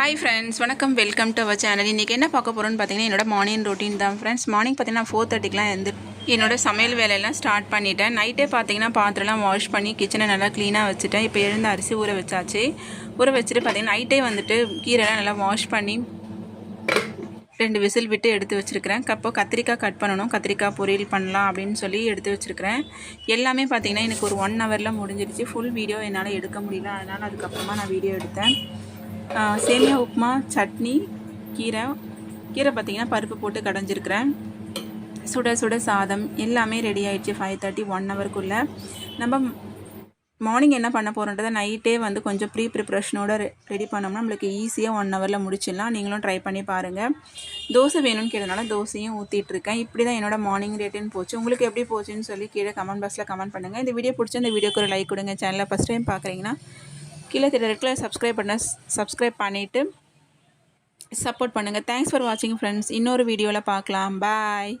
Hi friends வணக்கம். Welcome to our channel இன்றைக்கி என்ன பார்க்க போகிறோன்னு பார்த்தீங்கன்னா என்னோட மார்னிங் ரொட்டீன் தான் ஃப்ரெண்ட்ஸ் மார்னிங் பார்த்தீங்கன்னா ஃபோர் தேர்ட்டிக்கெலாம் எழுந்து என்னோட சமையல் வேலையெல்லாம் ஸ்டார்ட் பண்ணிட்டேன். நைட்டே பார்த்தீங்கன்னா பாத்திரம்லாம் வாஷ் பண்ணி கிச்சனை நல்லா க்ளீனாக வச்சுட்டேன். இப்போ எழுந்து அரிசி ஊற வச்சாச்சு. ஊற வச்சுட்டு பார்த்தீங்கன்னா நைட்டே வந்துட்டு கீரைலாம் நல்லா வாஷ் பண்ணி ரெண்டு விசில் விட்டு எடுத்து வச்சுருக்கிறேன். அப்போ கத்திரிக்காய் கட் பண்ணணும். கத்திரிக்காய் பொரியல் பண்ணலாம் அப்படின்னு சொல்லி எடுத்து வச்சுருக்கிறேன். எல்லாமே பார்த்தீங்கன்னா எனக்கு ஒரு ஒன் ஹவரில் முடிஞ்சிருச்சு. ஃபுல் வீடியோ என்னால் எடுக்க முடியல. அதனால் அதுக்கப்புறமா நான் வீடியோ எடுத்தேன். சேமியா உப்புமா சட்னி கீரை. கீரை பார்த்தீங்கன்னா பருப்பு போட்டு கடைஞ்சிருக்கிறேன். சுட சுட சாதம் எல்லாமே ரெடி ஆகிடுச்சு ஃபைவ் தேர்ட்டி ஒன் ஹவருக்குள்ளே நம்ம மார்னிங் என்ன பண்ண போகிறோன்றதை நைட்டே வந்து கொஞ்சம் ப்ரீ ப்ரிப்ரேஷனோட ரெடி பண்ணோம்னா நம்மளுக்கு ஈஸியாக ஒன் ஹவரில் முடிச்சிடலாம். நீங்களும் ட்ரை பண்ணி பாருங்கள் தோசை வேணும்னு கேட்டனால தோசையும் ஊற்றிட்டு இருக்கேன். இப்படி தான் என்னோட மார்னிங் ரேட்டுன்னு போச்சு. உங்களுக்கு எப்படி போச்சுன்னு சொல்லி கீழே கமெண்ட் பாக்ஸில் கமெண்ட் பண்ணுங்கள் இந்த வீடியோ பிடிச்சி இந்த வீடியோக்கு ஒரு லைக் கொடுங்க. சேனலில் ஃபஸ்ட் டைம் பார்க்குறீங்கன்னா கீழே தெரிய ரெட்டில் சப்ஸ்கிரைப் பண்ண சப்ஸ்கிரைப் பண்ணிவிட்டு சப்போர்ட் பண்ணுங்கள் தேங்க்ஸ் ஃபார் வாட்சிங் ஃப்ரெண்ட்ஸ் இன்னொரு வீடியோவில் பார்க்கலாம். பாய்